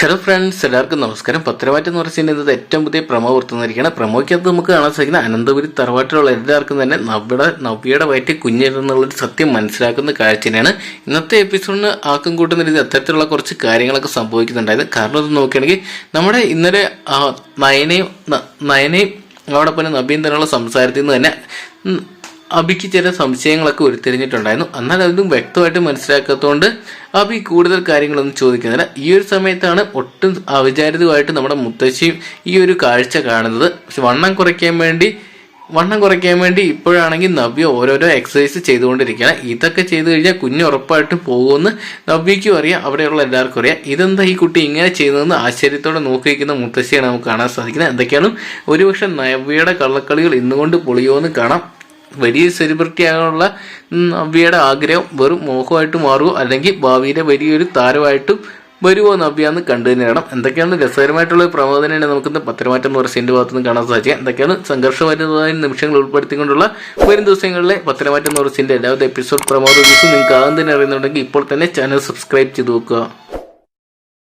Hello friends എല്ലാവർക്കും നമസ്കാരം. പത്രവാറ്റ എന്ന് പറഞ്ഞാൽ ഇന്നത്തെ ഏറ്റവും പുതിയ പ്രമോ പുറത്തുനിന്നിരിക്കുകയാണ്. പ്രമോയ്ക്കകത്ത് നമുക്ക് കാണാൻ സാധിക്കുന്ന അനന്തപുരി തറവാട്ടിലുള്ള എല്ലാവർക്കും തന്നെ നവ്യയുടെ നവ്യയുടെ വയറ്റിൽ കുഞ്ഞിരുന്നുള്ളൊരു സത്യം മനസ്സിലാക്കുന്ന കാഴ്ചയാണ് ഇന്നത്തെ എപ്പിസോഡിന് ആക്കം കൂട്ടുന്ന രീതി അത്തരത്തിലുള്ള കുറച്ച് കാര്യങ്ങളൊക്കെ സംഭവിക്കുന്നുണ്ടായിരുന്നു കാരണം ഇത് നോക്കുകയാണെങ്കിൽ നമ്മുടെ ഇന്നലെ നയനയും നയനയും അവിടെ പിന്നെ നബീൻ തന്നെയുള്ള സംസാരത്തിൽ നിന്ന് തന്നെ അബിക്ക് ചില സംശയങ്ങളൊക്കെ ഉരുത്തിരിഞ്ഞിട്ടുണ്ടായിരുന്നു. എന്നാൽ അതൊന്നും വ്യക്തമായിട്ട് മനസ്സിലാക്കാത്തതുകൊണ്ട് അബി കൂടുതൽ കാര്യങ്ങളൊന്നും ചോദിക്കുന്നില്ല. ഈ ഒരു സമയത്താണ് ഒട്ടും അവിചാരിതമായിട്ട് നമ്മുടെ മുത്തശ്ശിയും ഈ ഒരു കാഴ്ച കാണുന്നത്. പക്ഷെ വണ്ണം കുറയ്ക്കാൻ വേണ്ടി വണ്ണം കുറയ്ക്കാൻ വേണ്ടി ഇപ്പോഴാണെങ്കിൽ നവ്യ ഓരോരോ എക്സസൈസ് ചെയ്തുകൊണ്ടിരിക്കുകയാണ്. ഇതൊക്കെ ചെയ്തു കഴിഞ്ഞാൽ കുഞ്ഞ് ഉറപ്പായിട്ടും പോകുമെന്ന് നവ്യയ്ക്കും അറിയാം. അവിടെയുള്ള എല്ലാവർക്കും അറിയാം. ഇതെന്താ ഈ കുട്ടി ഇങ്ങനെ ചെയ്യുന്നതെന്ന് ആശ്ചര്യത്തോടെ നോക്കിയിരിക്കുന്ന മുത്തശ്ശിയാണ് നമുക്ക് കാണാൻ സാധിക്കുന്നത്. എന്തൊക്കെയാണ് ഒരുപക്ഷെ നവ്യയുടെ കള്ളക്കളികൾ ഇന്നുകൊണ്ട് പൊളിയുമെന്ന് കാണാം. വലിയ സെലിബ്രിറ്റി ആകാനുള്ള നവ്യയുടെ ആഗ്രഹം വെറും മോഹമായിട്ട് മാറുമോ അല്ലെങ്കിൽ ഭാവിയിലെ വലിയൊരു താരമായിട്ടും വരുമോ നവ്യ എന്ന് കണ്ടു തന്നെ വേണം. എന്തൊക്കെയാണ് രസകരമായിട്ടുള്ള പ്രബോധനയാണ് നമുക്കിന്ന് പത്രമാറ്റം എന്ന് പറയുന്ന ഭാഗത്ത് നിന്ന് കാണാൻ സാധിക്കുക എന്തൊക്കെയാണ് സംഘർഷമായിട്ടുള്ള നിമിഷങ്ങൾ ഉൾപ്പെടുത്തിക്കൊണ്ടുള്ള വരും ദിവസങ്ങളിലെ പത്രമാറ്റം എന്ന് പറയുന്ന എല്ലാവരും എപ്പിസോഡ് പ്രമോദ ദിവസം നിങ്ങൾക്ക് ആദ്യം തന്നെ അറിയുന്നുണ്ടെങ്കിൽ ഇപ്പോൾ തന്നെ ചാനൽ സബ്സ്ക്രൈബ് ചെയ്ത് നോക്കുക